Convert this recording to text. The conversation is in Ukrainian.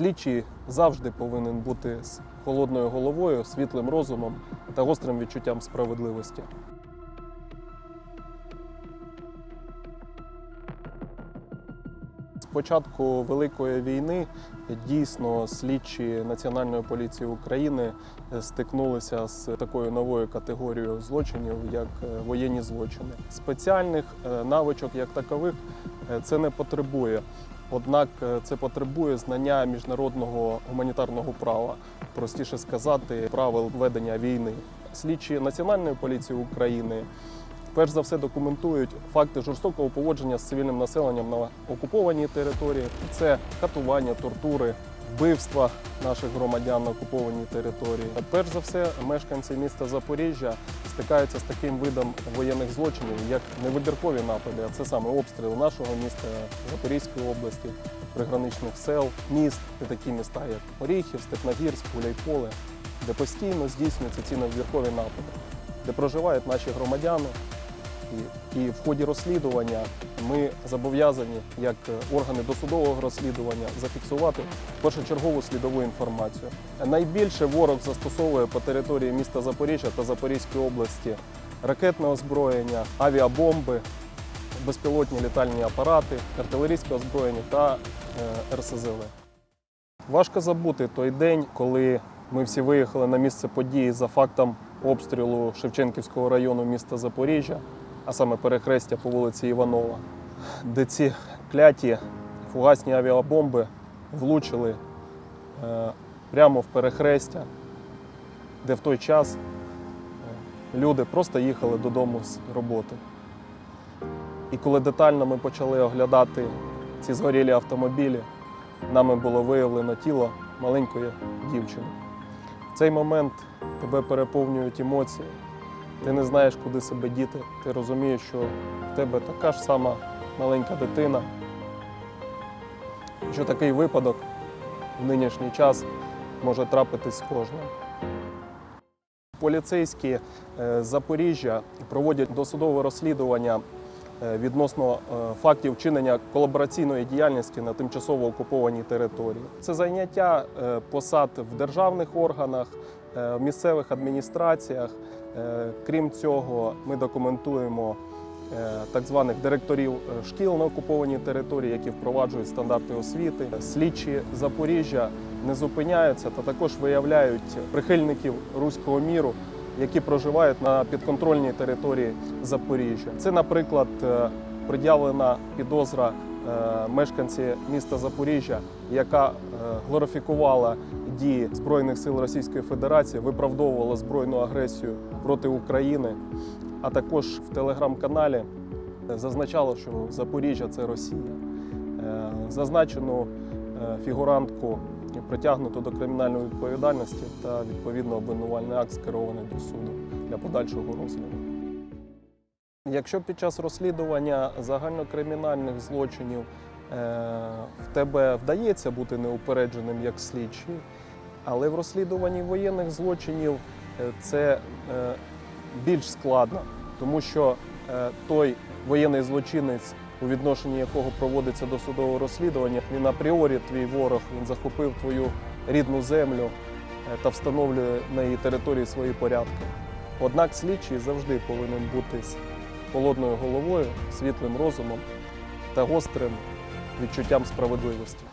Слідчий завжди повинен бути з холодною головою, світлим розумом та гострим відчуттям справедливості. З початку Великої війни дійсно слідчі Національної поліції України стикнулися з такою новою категорією злочинів, як е, воєнні злочини. Спеціальних е, навичок як такових е, це не потребує. Однак е, це потребує знання міжнародного гуманітарного права, простіше сказати, правил ведення війни. Слідчі Національної поліції України перш за все документують факти жорстокого поводження з цивільним населенням на окупованій території. Це катування, тортури, вбивства наших громадян на окупованій території. Перш за все, мешканці міста Запоріжжя стикаються з таким видом воєнних злочинів, як невибіркові напади, а це саме обстріли нашого міста Запорізької області, приграничних сел, міст, і такі міста, як Оріхів, Степногірськ, Гуляйполе, де постійно здійснюються ці невибіркові напади, де проживають наші громадяни. І, і в ході розслідування ми зобов'язані, як е, органи досудового розслідування, зафіксувати першочергову слідову інформацію. Найбільше ворог застосовує по території міста Запоріжжя та Запорізької області ракетне озброєння, авіабомби, безпілотні літальні апарати, артилерійське озброєння та е, РСЗВ. Важко забути той день, коли ми всі виїхали на місце події за фактом обстрілу Шевченківського району міста Запоріжжя, а саме перехрестя по вулиці Іванова, де ці кляті фугасні авіабомби влучили е, прямо в перехрестя, де в той час е, люди просто їхали додому з роботи. І коли детально ми почали оглядати ці згорілі автомобілі, нами було виявлено тіло маленької дівчини. В цей момент тебе переповнюють емоції. Ти не знаєш, куди себе діти. Ти розумієш, що в тебе така ж сама маленька дитина. Що такий випадок в нинішній час може трапитись кожним. Поліцейські е, Запоріжжя проводять досудове розслідування відносно е, фактів вчинення колабораційної діяльності на тимчасово окупованій території. Це зайняття е, посад в державних органах, е, в місцевих адміністраціях. Е, Крім цього, ми документуємо е, так званих директорів е, шкіл на окупованій території, які впроваджують стандарти освіти. Слідчі Запоріжжя не зупиняються та також виявляють прихильників руського міру, які проживають на підконтрольній території Запоріжжя. Це, наприклад, е, пред'явлена підозра е, мешканці міста Запоріжжя, яка е, глорифікувала дії Збройних сил Російської Федерації, виправдовувала збройну агресію проти України, а також в телеграм-каналі зазначало, що Запоріжжя це Росія. Зазначену фігурантку притягнуто до кримінальної відповідальності та відповідно обвинувальний акт скерований до суду для подальшого розгляду. Якщо під час розслідування загальнокримінальних злочинів е, в тебе вдається бути неупередженим як слідчий, але в розслідуванні воєнних злочинів е, це е, більш складно, тому що той воєнний злочинець, у відношенні якого проводиться досудове розслідування, він апріорі твій ворог, він захопив твою рідну землю е, та встановлює на її території свої порядки. Однак слідчий завжди повинен бути з холодною головою, світлим розумом та гострим відчуттям справедливості.